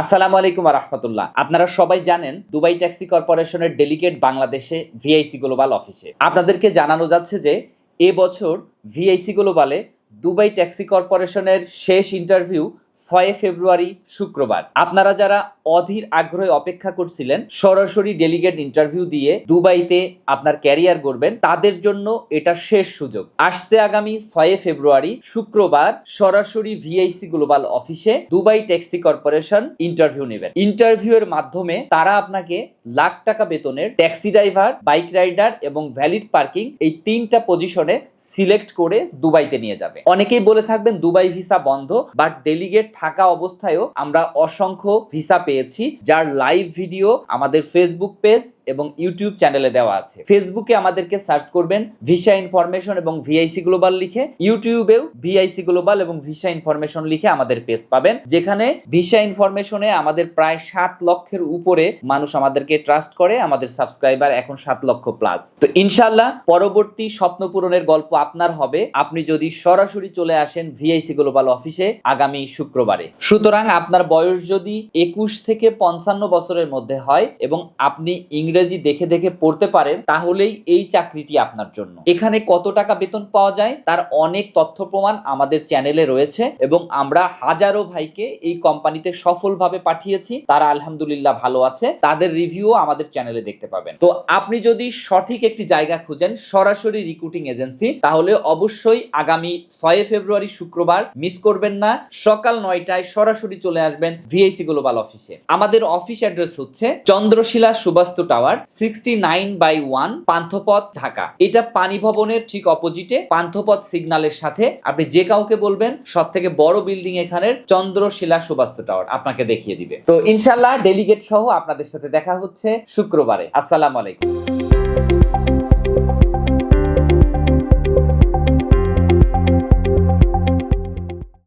আসসালামু আলাইকুম রহমতুল্লাহ। আপনারা সবাই জানেন, দুবাই ট্যাক্সি কর্পোরেশনের ডেলিগেট বাংলাদেশে ভিআইসি গ্লোবাল অফিসে। আপনাদেরকে জানানো যাচ্ছে যে, এবছর ভিআইসি গ্লোবালে দুবাই ট্যাক্সি কর্পোরেশনের শেষ ইন্টারভিউ ছয় ফেব্রুয়ারি শুক্রবার। আপনারা যারা অধীর আগ্রহে অপেক্ষা করছিলেন, সরাসরি ডেলিগেট ইন্টারভিউ দিয়ে দুবাইতে আপনার ক্যারিয়ার গড়বেন, তাদের জন্য এটা শেষ সুযোগ। আসছে আগামী ছয় ফেব্রুয়ারি শুক্রবার, সরাসরি ভিআইসি গ্লোবাল অফিসে দুবাই ট্যাক্সি কর্পোরেশন ইন্টারভিউ নেবেন। ইন্টারভিউ এর মাধ্যমে তারা আপনাকে লাখ টাকা বেতনের ট্যাক্সি ড্রাইভার বাইক রাইডার এবং ভ্যালিড পার্কিং এই তিনটা পজিশনে সিলেক্ট করে দুবাইতে নিয়ে যাবে। অনেকেই বলে থাকবেন, দুবাই ভিসা বন্ধ বাট ডেলিগেট থাকা অবস্থায়ও আমরা অসংখ্য ভিসা পেয়েছি, যার লাইভ ভিডিও আমাদের ফেসবুক পেজ এবং ইউটিউব চ্যানেলে দেওয়া আছে। ফেসবুকে আমাদেরকে সার্চ করবেন ভিসা ইনফরমেশন এবং ভিআইসি গ্লোবাল লিখে ইউটিউবেও ভিআইসি গ্লোবাল এবং ভিসা ইনফরমেশন লিখে আমাদের পেজ পাবেন, যেখানে ভিসা ইনফরমেশনে আমাদের প্রায় সাত লক্ষের উপরে মানুষ আমাদেরকে ট্রাস্ট করে, আমাদের সাবস্ক্রাইবার এখন সাত লক্ষ প্লাস তো ইনশাল্লাহ পরবর্তী স্বপ্ন পূরণের গল্প আপনার হবে। আপনি যদি সরাসরি চলে আসেন ভিআইসি গ্লোবাল অফিসে আগামী শুক্রবারে। সুতরাং আপনার বয়স যদি একুশ থেকে পঞ্চান্ন বছরের মধ্যে হয় এবং আপনি ইংরেজি দেখে দেখে পড়তে পারেন, তাহলেই এই চাকরিটি আপনার জন্য। এখানে কত টাকা বেতন পাওয়া যায় তার অনেক তথ্য প্রমাণ আমাদের চ্যানেলে রয়েছে এবং আমরা হাজারো ভাইকে এই কোম্পানিতে সফলভাবে পাঠিয়েছি। তারা আলহামদুলিল্লাহ ভালো আছে। তাদের রিভিউ আমাদের চ্যানেলে দেখতে পাবেন। তো আপনি যদি সঠিক একটি জায়গা খুঁজেন, সরাসরি রিক্রুটিং এজেন্সি তাহলে অবশ্যই আগামী ছয় ফেব্রুয়ারি শুক্রবার মিস করবেন না। সকাল নয়টায় সরাসরি চলে আসবেন ভিআইসি গ্লোবাল অফিসে আমাদের অফিস অ্যাড্রেস হচ্ছে Chandrashila Subastu tower sixty nine by one Panthapath, Dhaka. এটা পানি ভবনের ঠিক অপোজিটে পান্থপথ সিগন্যালের সাথে। আপনি যে কাউকে বলবেন সব থেকে বড় বিল্ডিং এখানের চন্দ্রশিলা সুবাস্তু টাওয়ার আপনাকে দেখিয়ে দিবে। তো ইনশাল্লাহ ডেলিগেট সহ আপনাদের সাথে দেখা হচ্ছে শুক্রবারে। আসসালামু আলাইকুম।